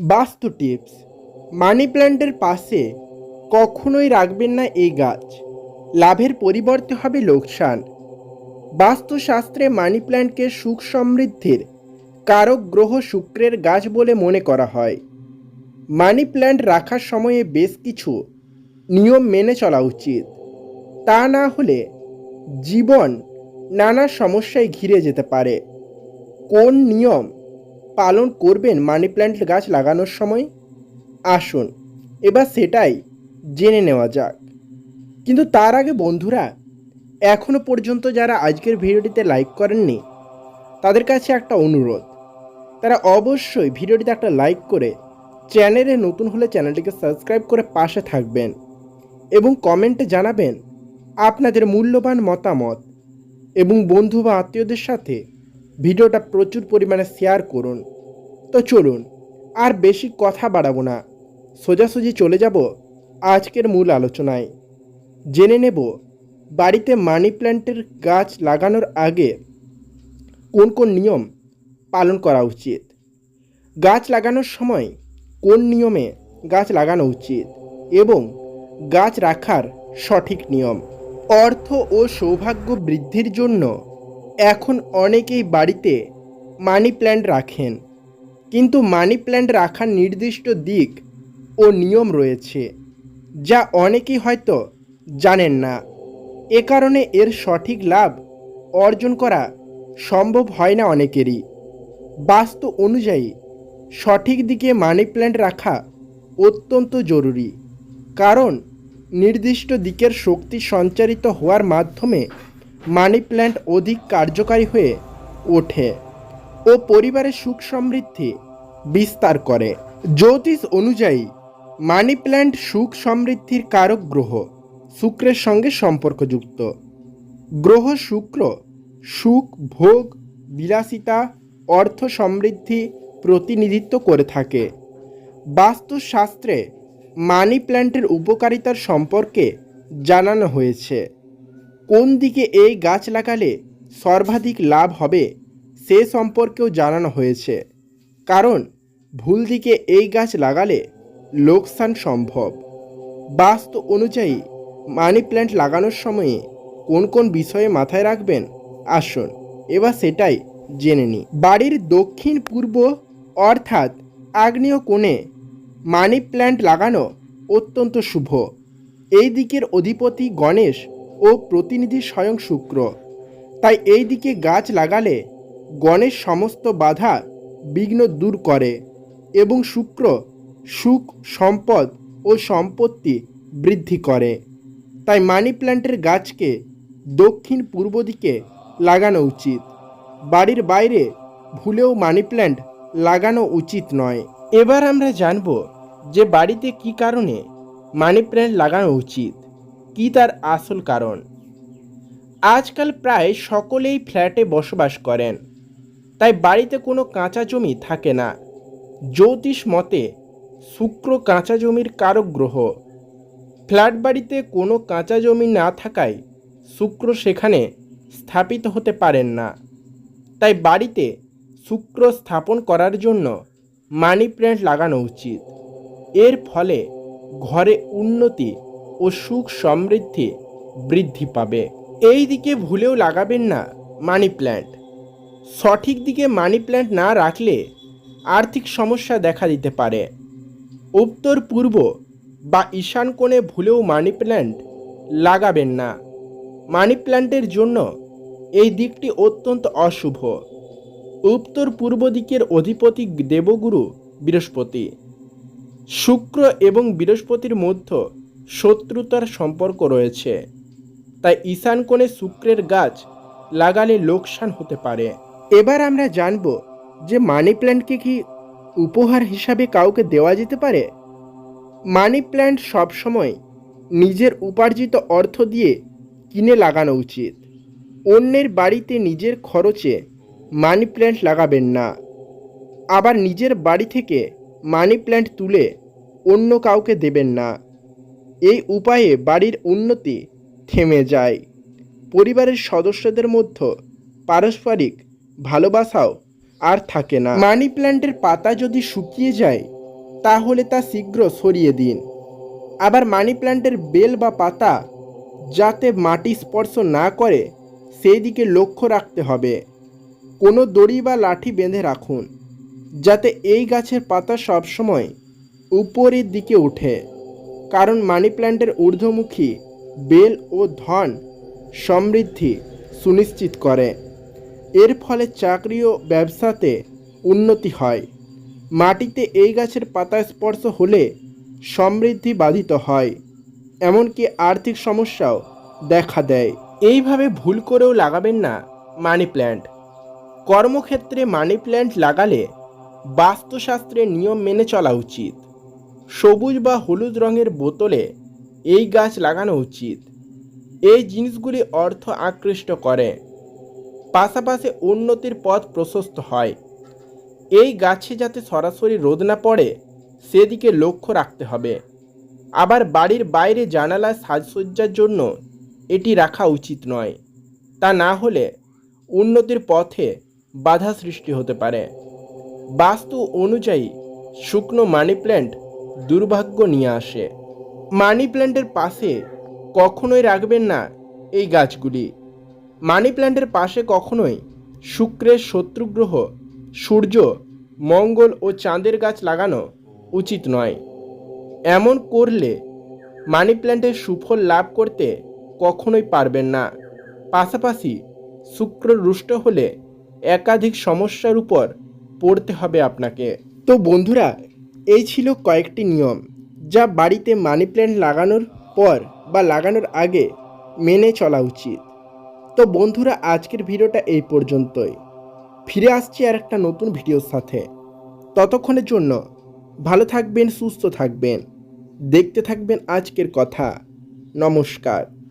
বাস্তু টিপস, মানি প্ল্যান্টের পাশে কখনোই রাখবেন না এই গাছ। লাভের পরিবর্তে হবে লোকসান। বাস্তুশাস্ত্রে মানি প্ল্যান্টকে সুখ সমৃদ্ধির কারক গ্রহ শুক্রের গাছ বলে মনে করা হয়। মানি প্ল্যান্ট রাখার সময়ে বেশ কিছু নিয়ম মেনে চলা উচিত। তা না হলে জীবন নানা সমস্যায় ঘিরে যেতে পারে। কোন নিয়ম পালন করবেন মানি প্ল্যান্ট গাছ লাগানোর সময়? আসুন, এবার সেটাই জেনে নেওয়া যাক। কিন্তু তার আগে বন্ধুরা এখনও পর্যন্ত যারা আজকের ভিডিওটিতে লাইক করেননি, তাদের কাছে একটা অনুরোধ। তারা অবশ্যই ভিডিওটিতে একটা লাইক করে চ্যানেলে নতুন হলে চ্যানেলটিকে সাবস্ক্রাইব করে পাশে থাকবেন এবং কমেন্টে জানাবেন আপনাদের মূল্যবান মতামত এবং বন্ধু বা আত্মীয়দের সাথে ভিডিওটা প্রচুর পরিমাণে শেয়ার করুন। তো চলুন, আর বেশি কথা বাড়াবো না। সোজাসুজি চলে যাব আজকের মূল আলোচনায়। জেনে নেব, বাড়িতে মানি প্ল্যান্টের গাছ লাগানোর আগে কোন কোন নিয়ম পালন করা উচিত? গাছ লাগানোর সময় কোন নিয়মে গাছ লাগানো উচিত? এবং গাছ রাখার সঠিক নিয়ম? অর্থ ও সৌভাগ্য বৃদ্ধির জন্য এখন অনেকেই বাড়িতে মানি প্ল্যান্ট রাখেন। কিন্তু মানি প্ল্যান্ট রাখার নির্দিষ্ট দিক ও নিয়ম রয়েছে, যা অনেকেই হয়তো জানেন না। এ কারণে এর সঠিক লাভ অর্জন করা সম্ভব হয় না অনেকেরই। বাস্তু অনুযায়ী, সঠিক দিকে মানি প্ল্যান্ট রাখা অত্যন্ত জরুরি। কারণ, নির্দিষ্ট দিকের শক্তি সঞ্চারিত হওয়ার মাধ্যমে মানি প্ল্যান্ট অধিক কার্যকারী হয়ে ওঠে ও পরিবারের সুখ সমৃদ্ধি বিস্তার করে। জ্যোতিষ অনুযায়ী, মানি প্ল্যান্ট সুখ সমৃদ্ধির কারক গ্রহ শুক্রের সঙ্গে সম্পর্কযুক্ত। গ্রহ শুক্র, সুখ, ভোগ, বিলাসিতা, অর্থ সমৃদ্ধি প্রতিনিধিত্ব করে থাকে। বাস্তুশাস্ত্রে মানি প্ল্যান্টের উপকারিতার সম্পর্কে জানানো হয়েছে। কোন দিকে এই গাছ লাগালে সর্বাধিক লাভ হবে, সে সম্পর্কেও জানানো হয়েছে। কারণ, ভুল দিকে এই গাছ লাগালে লোকসান সম্ভব। বাস্তু অনুযায়ী, মানি প্ল্যান্ট লাগানোর সময়ে কোন কোন বিষয়ে মাথায় রাখবেন, আসুন, এবার সেটাই জেনে নিই। বাড়ির দক্ষিণ পূর্ব, অর্থাৎ আগ্নেয় কোণে মানি প্ল্যান্ট লাগানো অত্যন্ত শুভ। এই দিকের অধিপতি গণেশ ও প্রতিনিধি স্বয়ং শুক্র। তাই এই দিকে গাছ লাগালে গণেশ সমস্ত বাধা বিঘ্ন দূর করে এবং শুক্র সুখ, সম্পদ ও সম্পত্তি বৃদ্ধি করে। তাই মানি প্ল্যান্টের গাছকে দক্ষিণ পূর্ব দিকে লাগানো উচিত। বাড়ির বাইরে ভুলেও মানি প্ল্যান্ট লাগানো উচিত নয়। এবার আমরা জানব যে বাড়িতে কি কারণে মানি প্ল্যান্ট লাগানো উচিত। কি তার আসল কারণ? আজকাল প্রায় সকলেই ফ্ল্যাটে বসবাস করেন। তাই বাড়িতে কোনো কাঁচা জমি থাকে না। জ্যোতিষ মতে, শুক্র কাঁচা জমির কারক গ্রহ। ফ্ল্যাট বাড়িতে কোনো কাঁচা জমি না থাকায় শুক্র সেখানে স্থাপিত হতে পারেন না। তাই বাড়িতে শুক্র স্থাপন করার জন্য মানি প্ল্যান্ট লাগানো উচিত। এর ফলে ঘরে উন্নতি ও সুখ সমৃদ্ধি বৃদ্ধি পাবে। এই দিকে ভুলেও লাগাবেন না মানি প্ল্যান্ট। সঠিক দিকে মানি প্ল্যান্ট না রাখলে আর্থিক সমস্যা দেখা দিতে পারে। উত্তর পূর্ব বা ঈশান কোণে ভুলেও মানি প্ল্যান্ট লাগাবেন না। মানি প্ল্যান্টের জন্য এই দিকটি অত্যন্ত অশুভ। উত্তর পূর্ব দিকের অধিপতি দেবগুরু বৃহস্পতি। শুক্র এবং বৃহস্পতির মধ্যে শত্রুতার সম্পর্ক রয়েছে। তাই ঈশান কোণে শুক্রের গাছ লাগালে লোকসান হতে পারে। এবার আমরা জানব যে মানি প্ল্যান্টকে কি উপহার হিসাবে কাউকে দেওয়া যেতে পারে? মানি প্ল্যান্ট সবসময় নিজের উপার্জিত অর্থ দিয়ে কিনে লাগানো উচিত। অন্যের বাড়িতে নিজের খরচে মানি প্ল্যান্ট লাগাবেন না। আবার নিজের বাড়ি থেকে মানি প্ল্যান্ট তুলে অন্য কাউকে দেবেন না। এই উপায়ে বাড়ির উন্নতি থেমে যায়। পরিবারের সদস্যদের মধ্যে পারস্পরিক ভালোবাসাও আর থাকে না। মানি প্ল্যান্টের পাতা যদি শুকিয়ে যায়, তাহলে তা শীঘ্র সরিয়ে দিন। আবার মানি প্ল্যান্টের বেল বা পাতা যাতে মাটি স্পর্শ না করে, সেই দিকে লক্ষ্য রাখতে হবে। কোনো দড়ি বা লাঠি বেঁধে রাখুন, যাতে এই গাছের পাতা সবসময় উপরের দিকে ওঠে। কারণ মানি প্ল্যান্টের ঊর্ধ্বমুখী বেল ও ধন সমৃদ্ধি সুনিশ্চিত করে। এর ফলে চাকরি ও ব্যবসাতে উন্নতি হয়। মাটিতে এই গাছের পাতা স্পর্শ হলে সমৃদ্ধি বাধিত হয়, এমনকি আর্থিক সমস্যাও দেখা দেয়। এইভাবে ভুল করেও লাগাবেন না মানি প্ল্যান্ট। কর্মক্ষেত্রে মানি প্ল্যান্ট লাগালে বাস্তুশাস্ত্রের নিয়ম মেনে চলা উচিত। সবুজ বা হলুদ রঙের বোতলে এই গাছ লাগানো উচিত। এই জিনিসগুলি অর্থ আকৃষ্ট করে। পাশাপাশি উন্নতির পথ প্রশস্ত হয়। এই গাছে যাতে সরাসরি রোদ না পড়ে, সেদিকে লক্ষ্য রাখতে হবে। আবার বাড়ির বাইরে জানালায় সাজসজ্জার জন্য এটি রাখা উচিত নয়। তা না হলে উন্নতির পথে বাধা সৃষ্টি হতে পারে। বাস্তু অনুযায়ী শুকনো মানি প্ল্যান্ট দুর্ভাগ্য নিয়ে আসে। মানি প্ল্যান্টের পাশে কখনোই রাখবেন না এই গাছগুলি। মানি প্ল্যান্টের পাশে কখনোই শুক্রের শত্রুগ্রহ, সূর্য, মঙ্গল ও চাঁদের গাছ লাগানো উচিত নয়। এমন করলে মানি প্ল্যান্টের সুফল লাভ করতে কখনোই পারবেন না। পাশাপাশি শুক্র রুষ্ট হলে একাধিক সমস্যার উপর পড়তে হবে আপনাকে। তো বন্ধুরা এই ছিল কয়েকটি নিয়ম যা বাড়িতে মানি প্ল্যান্ট লাগানোর পর বা লাগানোর আগে মেনে চলা উচিত। তো বন্ধুরা, আজকের ভিডিওটা এই পর্যন্তই। ফিরে আসছি আর একটা নতুন ভিডিওর সাথে। ততক্ষণের জন্য ভালো থাকবেন, সুস্থ থাকবেন। দেখতে থাকবেন আজকের কথা। নমস্কার।